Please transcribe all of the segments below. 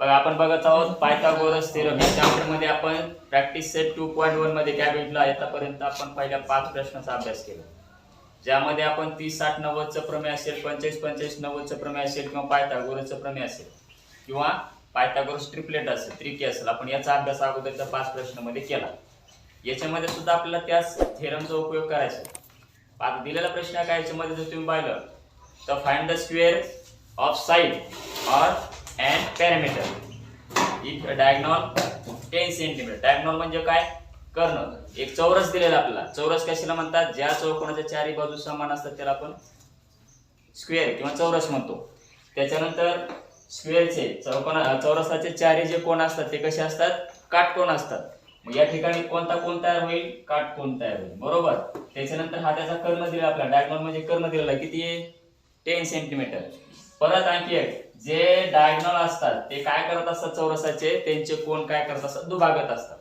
बघा आपण बघत आहोत पायथागोरस थेरम या चॅप्टरमध्ये आपण प्रॅक्टिस सेट टू पॉईंट वनमध्ये काय भेटलं आतापर्यंत आपण पहिल्या पाच प्रश्नाचा अभ्यास केला. ज्यामध्ये आपण तीस साठ नव्वदचं प्रमेय असेल पंचेचाळीस पंचेचाळीस नव्वदचं प्रमेय असेल किंवा पायथागोरसचं प्रमेय असेल किंवा पायथागोरस ट्रिपलेट असेल त्रिकी असेल आपण याचा अभ्यास अगोदरच्या पाच प्रश्नामध्ये केला. याच्यामध्ये सुद्धा आपल्याला त्याच थेरमचा उपयोग करायचा पाच आता दिलेला प्रश्न काय? याच्यामध्ये जर तुम्ही पाहिलं तर find the square of side or and parameter इथ डायग्नॉल टेन सेंटीमीटर डायग्नॉल म्हणजे काय? कर्ण एक चौरस दिलेला आपला चौरस कशाला म्हणतात? ज्या चौकोनाच्या चारी बाजू समान असतात त्याला आपण स्क्वेअर किंवा चौरस म्हणतो. त्याच्यानंतर स्क्वेअरचे चौकोना चौरसाचे चारी जे कोण असतात ते कसे असतात? काटकोण असतात. मग या ठिकाणी कोणता कोण तयार होईल? काटकोण तयार होईल. बरोबर? त्याच्यानंतर हा त्याचा कर्ण दिला आपला डायगोनल म्हणजे कर्ण दिलेला किती आहे? टेन सेंटीमीटर परत आणखी एक जे डायगोनल असतात ते काय करत असतात चौरसाचे? त्यांचे कोण काय करत असतात? दुभागत असतात.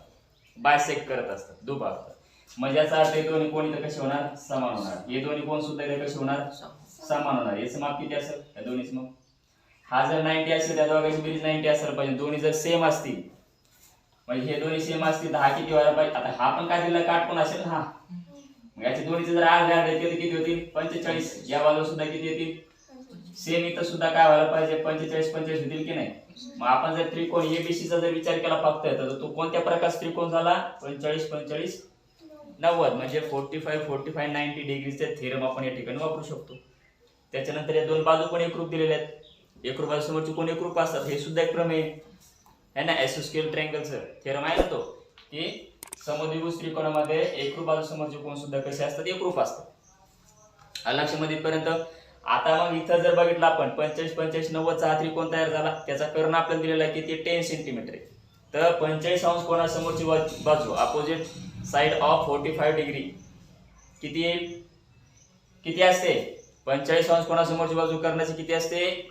बायसेक करत असतात. दुभागतात म्हणजे याचा अर्थ हे दोन्ही कोण इथं कसे होणार? समान होणार. हे दोन्ही कोण सुद्धा इथे कसे होणार? समान होणार. याचं माप किती असेल? या दोन्हीच मग हा जर नाईन्टी असेल त्या दोघांची बेरीज नाईन्टी असेल पाहिजे दोन्ही जर सेम असतील म्हणजे हे दोन्ही सेम असतील तर हा किती व्हायला पाहिजे? आता हा पण काय दिला? काट पण असेल हा. याचे दोन्हीचे जर अर्धे अर्धे केले किती होतील? पंचेचाळीस. या बाजूला सुद्धा किती येतील? सेम इथं सुद्धा काय व्हायला पाहिजे? पंचेचाळीस पंचेचाळीस होतील की नाही? मग आपण जर त्रिकोण एबीसीचा जर विचार केला फक्त तर तो कोणत्या प्रकारचा त्रिकोण झाला? पंचेचाळीस पंचेचाळीस नव्वद. म्हणजे forty five forty five ninety डिग्रीचे थेरम आपण या ठिकाणी वापरू शकतो. त्याच्यानंतर या दोन बाजू पण एकरूप दिलेल्या आहेत. एकरूप बाजू कोण एकरूप असतात? हे सुद्धा एक प्रमेय आहे. है ना? एसोस्केल ट्रँगलचं थेरम आहे ना तो? की समद्विभुज त्रिकोणामध्ये एकरूप बाजू समोरचे कोण सुद्धा कसे असतात? एकरूप असतात. आलं लक्षामध्ये पर्यंत आता मग इथं जर बघितलं आपण पंचेचाळीस पंचेचाळीस नव्वदचा हा त्रिकोण तयार झाला. त्याचा कर्ण आपल्याला दिलेला आहे किती टेन सेंटीमीटर आहे. तर पंचेचाळीस अंश कोणासमोरची बाजू? Opposite side of forty five degree किती किती असते? पंचेचाळीस अंश कोणासमोरची बाजू करण्याची किती असते?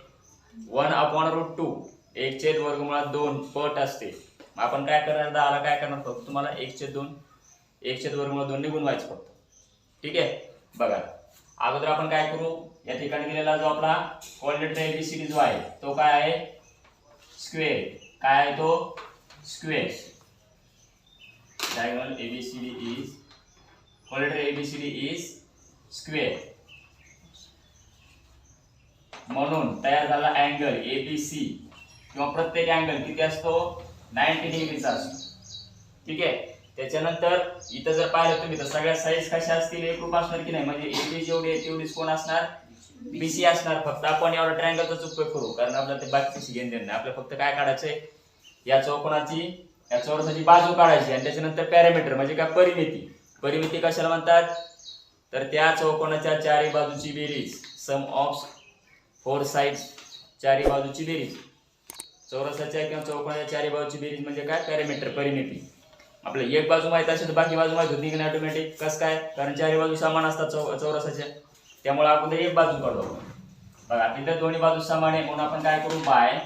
One upon root two. एक छेद वर्गमुळात दोन पट असते. आपण काय करणार? दहाला काय करणार? फक्त तुम्हाला एक छेद दोन एक छेद वर्गमुळात दोन निघून व्हायचं फक्त. ठीक आहे? बघा. अगोदर आपण काय करू? या ठिकाणी दिलेला जो आपला कोऑर्डिनेटर एबीसीडी जो आहे तो काय आहे? स्क्वेअर काय आहे तो? Square diagonal A B C D is quadrature A B C D is square म्हणून तयार झाला अँगल एबीसी किंवा प्रत्येक अँगल किती असतो? नाईन्टी डिग्रीचा असतो. ठीक आहे? त्याच्यानंतर इथं जर पाहिलं तुम्ही तर सगळ्या साईज कशा असतील? एकरूप असणार की नाही? म्हणजे एबी जेवढी आहे तेवढीच कोण असणार? बीसी असणार फक्त आपण एवढा ट्रायंगलचाच उपयोग करू कारण आपल्याला ते बाकीची घेऊन देणार आपल्याला फक्त काय काढायचंय? या चौकोनाची या चौरसाची बाजू काढायची आणि त्याच्यानंतर पॅरामीटर म्हणजे काय? परिमिती. परिमिती कशाला म्हणतात? तर त्या चौकोनाच्या चारी बाजूची बेरीज सम ऑफ फोर साईड चारी बाजूची बेरीज. चौरसाच्या किंवा चौकोनाच्या चारी बाजूची बेरीज म्हणजे काय? पॅरामीटर परिमिती. आपलं एक बाजू माहीत असेल तर बाकी बाजू माहीत होती की नाही ऑटोमॅटिक कसं काय? कारण चारी बाजू समान असतात चौ चौरसाच्या. त्यामुळे अगोदर एक बाजू काढू आपण. बघा तिथं दोन्ही बाजू समान आहे म्हणून आपण काय करू? By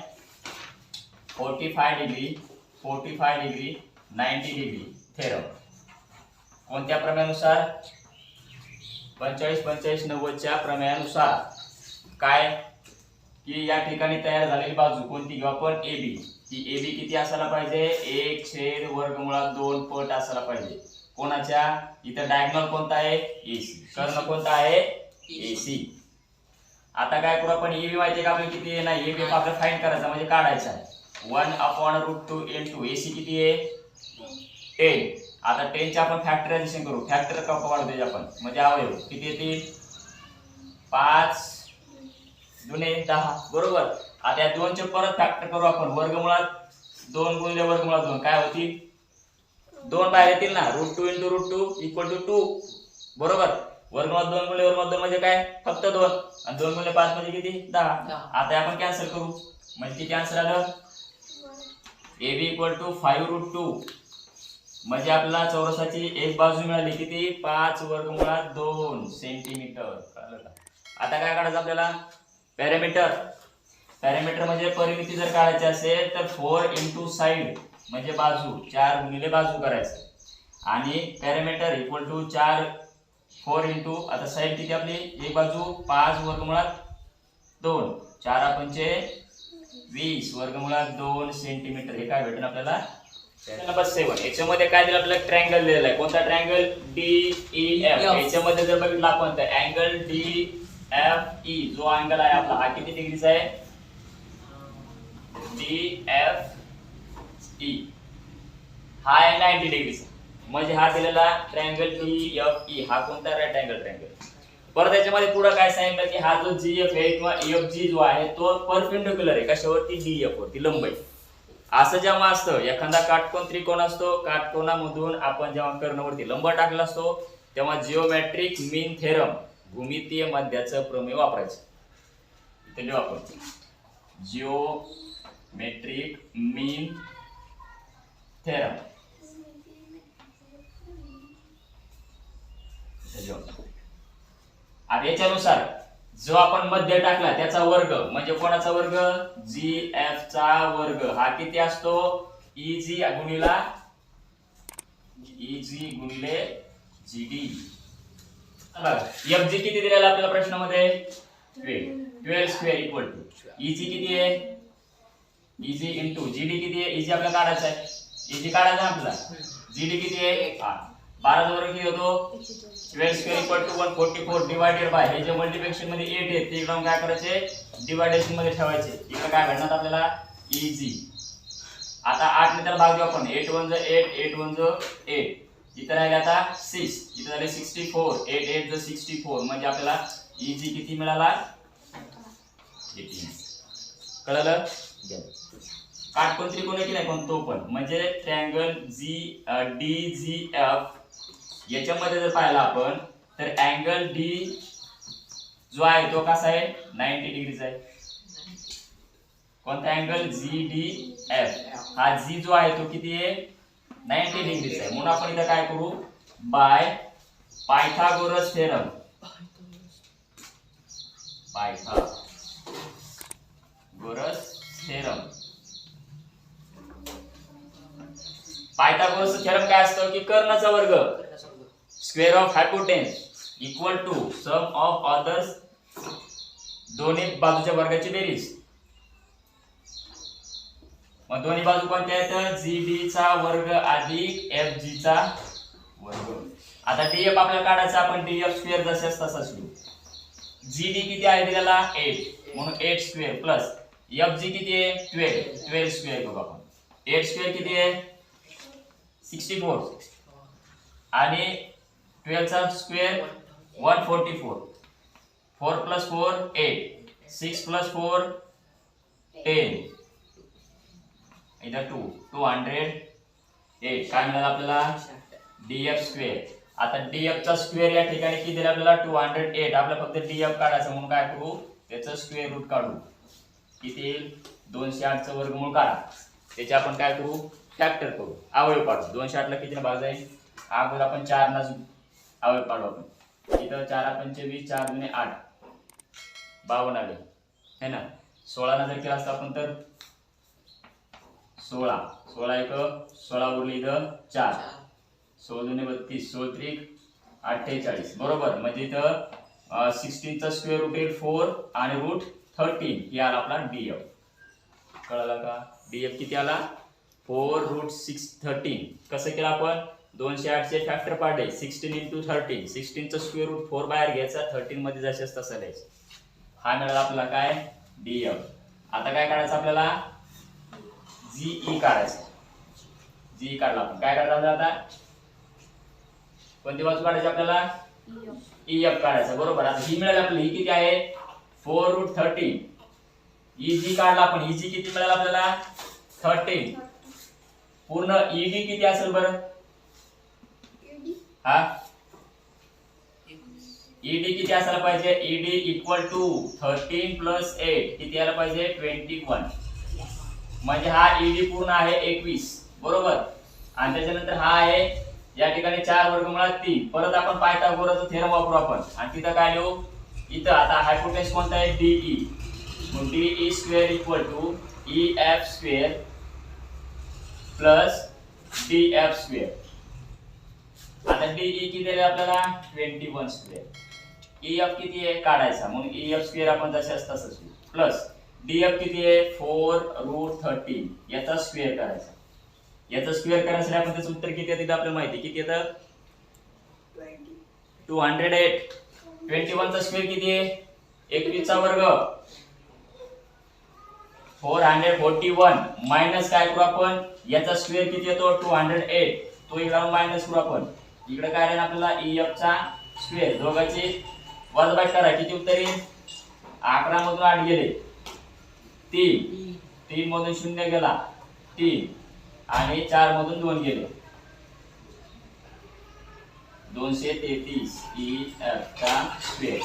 forty five degree forty five degree ninety degree theorem. कोणत्या प्रमेयानुसार? पंचेचाळीस पंचेचाळीस नव्वदच्या प्रमेयानुसार. काय? की या ठिकाणी तयार झालेली बाजू कोणती? घेऊ आपण ए बी. ती ए बी किती असायला पाहिजे? एक छेद वर्गमुळात दोन पट असायला पाहिजे. कोणाच्या? इथं डायगोनल कोणता आहे? ए सी. कर्ण कोणता आहे? ए सी आता काय करू आपण? ए बी माहिती आहे का आपल्याला किती आहे? ना ए बी आपल्याला फाईन करायचा म्हणजे काढायचा आहे. One upon root two L two A C किती आहे? टेन आता टेनचे आपण फॅक्टरायझेशन करू. फॅक्टर कप वाढू आपण. म्हणजे अवयव किती येतील? पाच जुने दहा. बरोबर? आता या दोनचे परत फॅक्टर करू आपण. वर्गमुळात दोन गुणले वर्गमुळात दोन. काय होतील? दोन बाहेर येतील ना. Root two into root two equal to two बरोबर? वर्गमुळात दोन गुणिले वर्गमुळात दोन म्हणजे काय? फक्त दोन. आणि दोन गुणिले पाच म्हणजे किती? दहा. आता आपण कॅन्सल करू. म्हणजे किती आन्सर आलं? A B equal to five root two म्हणजे आपल्याला चौरसाची एक बाजू मिळाली. किती? पाच वर्गमुळात दोन. सेंटीमीटर? आता काय काढायचं आपल्याला? पॅरामीटर पॅरामीटर म्हणजे परिमिती जर काढायची असेल तर फोर इंटू साईड म्हणजे बाजू. चार गुणिले बाजू करायचं. आणि पॅरामीटर इक्वल टू चार फोर इंटू आता साईड किती आपली? एक बाजू पाच वर्गमुळात दोन. चार पंचे वीस. वर्गमुळात दोन सेंटीमीटर हे काय भेटेल आपल्याला? नंबर सेवन याच्यामध्ये काय दिलं आपल्याला? ट्रँगल दिलेला आहे. कोणता ट्रँगल डी ई एफ. याच्यामध्ये जर बघितलं आपण तर अँगल डी एफ ई जो अँगल आहे आपला हा किती डिग्रीचा आहे? डी एफ ई हा आहे नाईन्टी डिग्रीचा म्हणजे हा दिलेला ट्रँगल डी एफ ई हा कोणता राईट अँगल ट्रँगल परत याच्यामध्ये पुढे काय सांगितलं की हा जो जी एफ आहे किंवा एफ जी जो आहे तो परपेंडिक्युलर आहे. कशावरती? डी एफ वरती लंब आहे असं जेव्हा असतं एखादा काटकोन त्रिकोण असतो काटकोनामधून आपण जेव्हा कर्णवरती लंब टाकला असतो तेव्हा जिओमॅट्रिक मीन थेरम भूमितीय मध्याचं प्रमेय वापरायचं. इथे लिहू आपण. जिओमेट्रिक मीन थेरम आता याच्यानुसार जो आपण मध्य टाकला त्याचा वर्ग म्हणजे कोणाचा वर्ग? जी एफ चा वर्ग. हा किती असतो? E, इजी गुणिला e, इजी गुणिले जी डी एफ जी किती दिलेला आपल्याला प्रश्नामध्ये? Twelve twelve square equal to E G किती आहे? इजी इंटू जी डी किती आहे? E, इजी आपल्याला काढायचा आहे. इजी काढायचा आहे जी डी किती आहे? हा बारा वर्ग किती होतो. Twelve square equal to one forty four divided by हे जे मल्टिप्लिकेशनमध्ये एट आहे ते इकडून काय करायचे? डिवायडेशनमध्ये ठेवायचे. इकडे काय भेटणार आपल्याला? इजी आता आठ ने त्याला भाग देऊ आपण. एट वन जो एट एट वन जो एट इथं राहिले आता सिक्स इथं झाले सिक्स्टी फोर एट एट जो सिक्स्टी फोर म्हणजे आपल्याला इजी किती मिळाला? कळलं? काटकोन त्रिकोण की नाही? पण तो पण. म्हणजे triangle G D G F याच्यामध्ये जर पाहिला आपण तर अँगल डी जो आहे तो कसा आहे? नाईन्टी डिग्रीचा आहे. कोणता अँगल जी डी एफ हा जी जो आहे तो किती आहे? नाईन्टी डिग्रीचा आहे. म्हणून आपण इथं काय करू? By Pythagoras theorem Pythagoras theorem Pythagoras theorem काय असतं? की कर्णाचा वर्ग. Square of hypotenuse equal to sum of others दोन्ही बाजूच्या वर्गाची बेरीज. मग दोन्ही बाजू कोणत्या आहेत? जी बी चा वर्ग अधिक एफ जी चा वर्ग. आता डी एफ आपल्याला काढायचा आपण डी एफ स्क्वेअर जसे तसाच लिहू जी डी किती आहे दिलेला? एट म्हणून eight square plus F G किती आहे? ट्वेल्व ट्वेल्व स्क्वेअर बघू आपण. एट स्क्वेअर किती आहे? सिक्स्टी फोर आणि ट्वेल्वचा square one forty four four plus four eight six plus four ten इथं टू टू हंड्रेड एट काय मिळालं आपल्याला? डी एफ स्क्वेअर आता डी एफचा स्क्वेअर या ठिकाणी किती दिलं आपल्याला? टू हंड्रेड एट आपल्याला फक्त डी एफ काढायचं म्हणून काय करू? त्याचं स्क्वेअर रूट काढू. किती? येईल दोनशे आठचं वर्गमूळ काढा. त्याचे आपण काय करू? फॅक्टर करू. आवळी काढू. दोनशे आठला किती भाग जाईल? अगोदर आपण चार आवड पाडू आपण. इथं चार पंचवीस चार दुने आठ. बावन्न आले है ना? सोळा जर केला असता आपण तर? सोळा. सोळा एक सोळा उरली इथं चार. सोळ जुने बत्तीस सोळ त्रिक अठ्ठेचाळीस. बरोबर? म्हणजे इथं सिक्स्टीनचा स्क्वेअर रूट येईल फोर आणि रूट थर्टीन हे आला आपला डी एफ कळाला का? डी एफ किती आला? फोर रूट सिक्स थर्टीन कसं केलं आपण? दोनशे आठचे फॅक्टर पाडले सिक्स्टीन इंटू थर्टीन सिक्स्टीनचं स्क्वेअर रूट फोर बाहेर घ्यायचा थर्टीन मध्ये जसेच तसं लिहायचं. हा मिळाला आपला काय? डी एफ आता काय काढायचं आपल्याला? जीई काढायचं. जीई काढला आपण. काय काढायचं आता? कोणती बाजू काढायची आपल्याला? ई एफ काढायचं. बरोबर. आता ही मिळाली आपली ही किती आहे? Four root thirteen E G काढला आपण. ई जी किती मिळालं आपल्याला? थर्टीन पूर्ण ईडी किती असेल बरं? हा? ईडी किती असायला पाहिजे? E D equal to thirteen plus eight किती यायला पाहिजे? ट्वेंटी वन म्हणजे हा ईडी पूर्ण आहे एकवीस. बरोबर? आणि त्याच्यानंतर हा आहे या ठिकाणी चार वर्गमुळात तीन. परत आपण पायथागोरसचा थेरम वापरू आपण. आणि तिथं काय लिहू? इथं. आता हायपोटेन्स कोणता आहे? डीई मग D E square equal to E F square plus D F square आता डीई e किती आहे आपल्याला? Twenty one square E F किती आहे? काढायचा. म्हणून ई एफ स्क्वेअर आपण जसे तसंच प्लस डीएफ किती आहे? फोर रूट थर्टीन याचा स्क्वेअर करायचा. याचा स्क्वेअर करायसाठी आपण त्याचं उत्तर किती येतं आपल्याला माहिती किती येतं? टू हंड्रेड एट ट्वेंटी वनचा स्क्वेअर किती आहे? एकवीसचा वर्ग. Four hundred forty one minus काय करू आपण? याचा स्क्वेअर किती येतो? टू हंड्रेड एट तो इकडे मायनस करू आपण. इकडे काय राहील आपल्याला? EF चा स्क्वेअर दोघांची वजबाट करा. किती उत्तर येईल? अकरा मधून आठ गेले. तीन. तीन मधून शून्य गेला. तीन. आणि चार मधून दोन गेले. दोनशे तेहतीस. E, ई एफ चा स्क्वेअर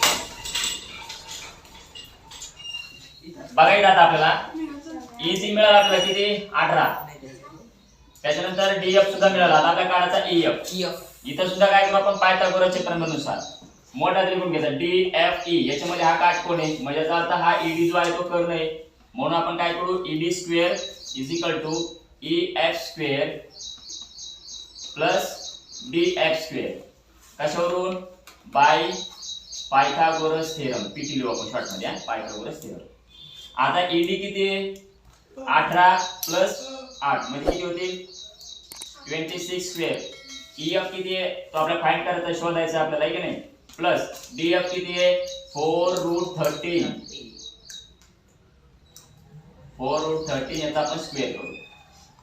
बघायला आता आपल्याला. इजी मिळाला आपल्याला किती? अठरा. त्याच्यानंतर डी एफ सुद्धा मिळाला. आता आपल्या काढायचा एफ इथं सुद्धा काय करू आपण पायथागोरसच्या प्रमेयानुसार मोठा त्रिकोण घ्यायचा डी एफ ई याच्यामध्ये हा काटकोन आहे. म्हणजे याचा अर्थ हा ईडी जो आहे तो कर्ण आहे. म्हणून आपण काय करू? E D square is equal to E F square plus D F square कशावरून? By Pythagoras theorem P T लिहू आपण शॉर्टमध्ये पायथागोरस थेरम आता ईडी किती आहे? अठरा प्लस आठ. म्हणजे किती होतील? ट्वेंटी सिक्स स्क्वेअर डीएफ किती आहे तो आपल्याला फाइंड करायचा शोधायचा आपल्याला की नाही? प्लस डीएफ किती आहे four root thirteen four root thirteen याचा आपण स्क्वेअर करू.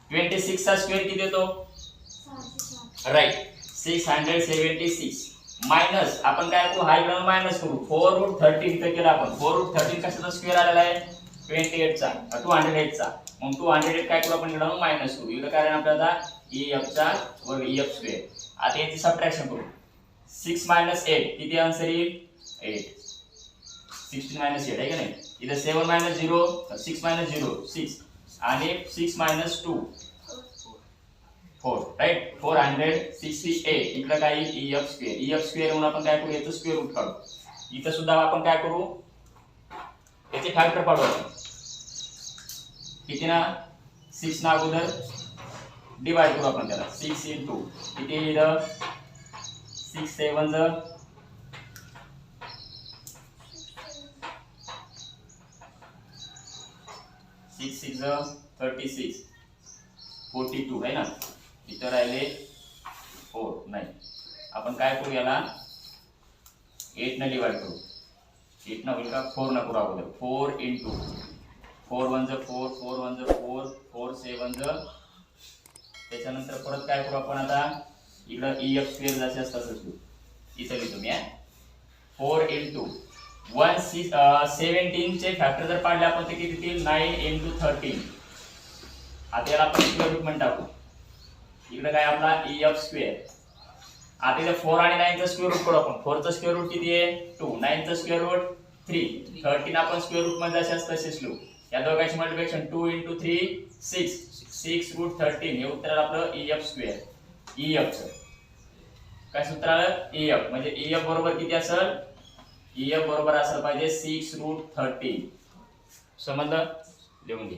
ट्वेंटी सिक्स चा स्क्वेअर किती येतो? Right six hundred seventy six minus आपण काय करू? हाय ग्राउंड मायनस करू. फोर रूट थर्टीन इथं केलं आपण. फोर रूट थर्टीन कशाचा स्क्वेअर आलेला आहे? ट्वेंटी एटचा टू हंड्रेड एटचा मग टू हंड्रेड एट काय करू आपण? इकडं मायनस करू. इकडं कारण आपल्याला ई एफचा व ई एफ स्क्वेअर आता याची सबट्रॅक्शन करू सिक्स मायनस एट किती आन्सर येईल? एट सिक्स्टीन मायनस एट आहे का नाही? इथं seven minus zero six minus zero six आणि six minus two four right four hundred sixty eight इकडं काय E F square E F square म्हणून आपण काय करू? याचं स्क्वेअर रूट काढू. इथं सुद्धा आपण काय करू? याचे फॅक्टर पाडू आपण. किती ना? सिक्स ना अगोदर डिवाइड करू आपण त्याला. सिक्स इन टू किती लिहिलं सिक्स सेवन ज six six thirty six forty two आहे ना? इथं राहिले फोर नाही आपण काय करू याला? एट डिवाइड करू. एट न होईल का? फोर न करू अगोदर. फोर इंटू फोर वन ज फोर फोर वन ज फोर फोर सेवन ज त्याच्यानंतर परत काय करू आपण आता? इकडं ई एफ स्क्वेअर जास्त असतं घेऊ. इथं लिहितो मी फोर टू वन सिक्स सेवन्टीनचे फॅक्टर जर पाडले आपण ते किती येतील? नाईन इंटू थर्टीन आता याला आपण स्क्वेअर रूट म्हणून टाकू. इकडे काय आपला ई एफ स्क्वेअर आता इथे फोर आणि नाईनचा स्क्वेअर रूट करू आपण. फोरचं स्क्वेअर रूट किती आहे? टू नाईनचं स्क्वेअर रूट थ्री थर्टीन आपण स्क्वेअर रूटमध्ये असे असतं तसेच लिहू. या दोघांची multiplication two into three six six root thirteen हे उत्तर आलं आपलं ई एफ स्क्वेअर ई एफचं काय सूत्र आलं? ई एफ म्हणजे ई एफ बरोबर किती असेल? ई एफ बरोबर असेल पाहिजे सिक्स रूट थर्टीन समजलं? लिहून घे.